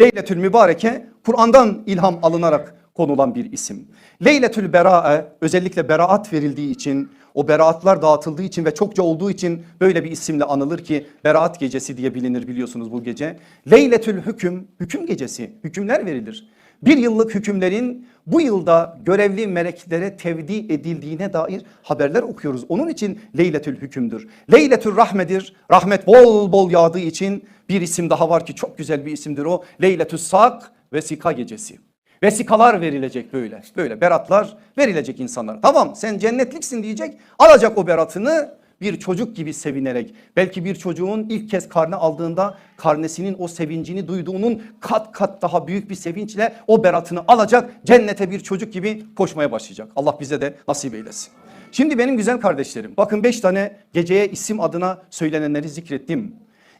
Leyletül Mübareke Kur'an'dan ilham alınarak konulan bir isim. Leyletül Berae özellikle beraat verildiği için o beraatlar dağıtıldığı için ve çokça olduğu için böyle bir isimle anılır ki beraat gecesi diye bilinir biliyorsunuz bu gece. Leyletül Hüküm hüküm gecesi hükümler verilir. Bir yıllık hükümlerin bu yılda görevli meleklere tevdi edildiğine dair haberler okuyoruz. Onun için Leyletül Hükümdür. Leyletül Rahmedir. Rahmet bol bol yağdığı için bir isim daha var ki çok güzel bir isimdir o. Leyletül Sak Vesika gecesi. Vesikalar verilecek böyle. Böyle beratlar verilecek insanlara. Tamam sen cennetliksin diyecek. Alacak o beratını bir çocuk gibi sevinerek. Belki bir çocuğun ilk kez karne aldığında karnesinin o sevincini duyduğunun kat kat daha büyük bir sevinçle o beratını alacak. Cennete bir çocuk gibi koşmaya başlayacak. Allah bize de nasip eylesin. Şimdi benim güzel kardeşlerim bakın beş tane geceye isim adına söylenenleri zikrettim.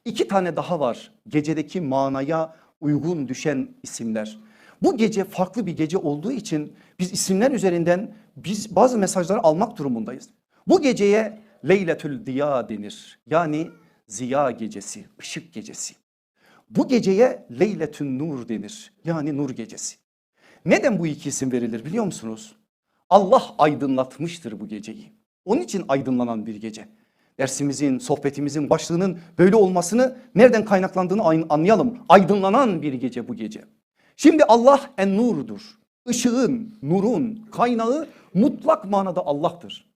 İki tane daha var gecedeki manaya uygun düşen isimler. Bu gece farklı bir gece olduğu için biz isimler üzerinden biz bazı mesajları almak durumundayız. Bu geceye Leyletül Diya denir. Yani ziya gecesi, ışık gecesi. Bu geceye Leyletün Nur denir. Yani nur gecesi. Neden bu iki isim verilir biliyor musunuz? Allah aydınlatmıştır bu geceyi. Onun için aydınlanan bir gece. Dersimizin, sohbetimizin başlığının böyle olmasını nereden kaynaklandığını anlayalım. Aydınlanan bir gece bu gece. Şimdi Allah en nurdur. Işığın, nurun kaynağı mutlak manada Allah'tır.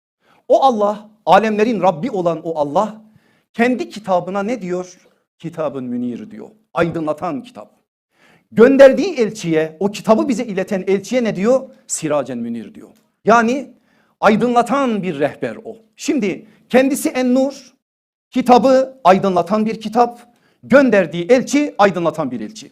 O Allah, alemlerin Rabbi olan o Allah kendi kitabına ne diyor? Kitabın münir diyor. Aydınlatan kitap. Gönderdiği elçiye, o kitabı bize ileten elçiye ne diyor? Siracen münir diyor. Yani aydınlatan bir rehber o. Şimdi kendisi en nur, kitabı aydınlatan bir kitap, gönderdiği elçi aydınlatan bir elçi.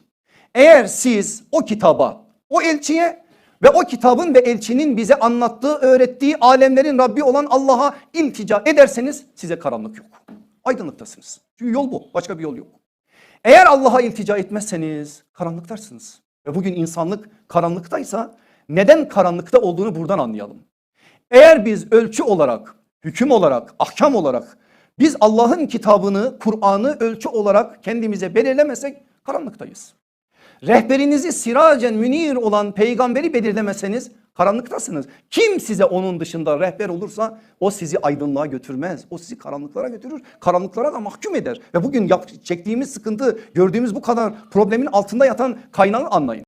Eğer siz o kitaba, o elçiye ve o kitabın ve elçinin bize anlattığı, öğrettiği alemlerin Rabbi olan Allah'a iltica ederseniz size karanlık yok. Aydınlıktasınız. Çünkü yol bu. Başka bir yol yok. Eğer Allah'a iltica etmezseniz karanlıktarsınız. Ve bugün insanlık karanlıktaysa neden karanlıkta olduğunu buradan anlayalım. Eğer biz ölçü olarak, hüküm olarak, ahkam olarak biz Allah'ın kitabını, Kur'an'ı ölçü olarak kendimize belirlemesek karanlıktayız. Rehberinizi siracen münir olan peygamberi belirlemeseniz karanlıktasınız. Kim size onun dışında rehber olursa o sizi aydınlığa götürmez. O sizi karanlıklara götürür. Karanlıklara da mahkum eder. Ve bugün çektiğimiz sıkıntı gördüğümüz bu kadar problemin altında yatan kaynağı anlayın.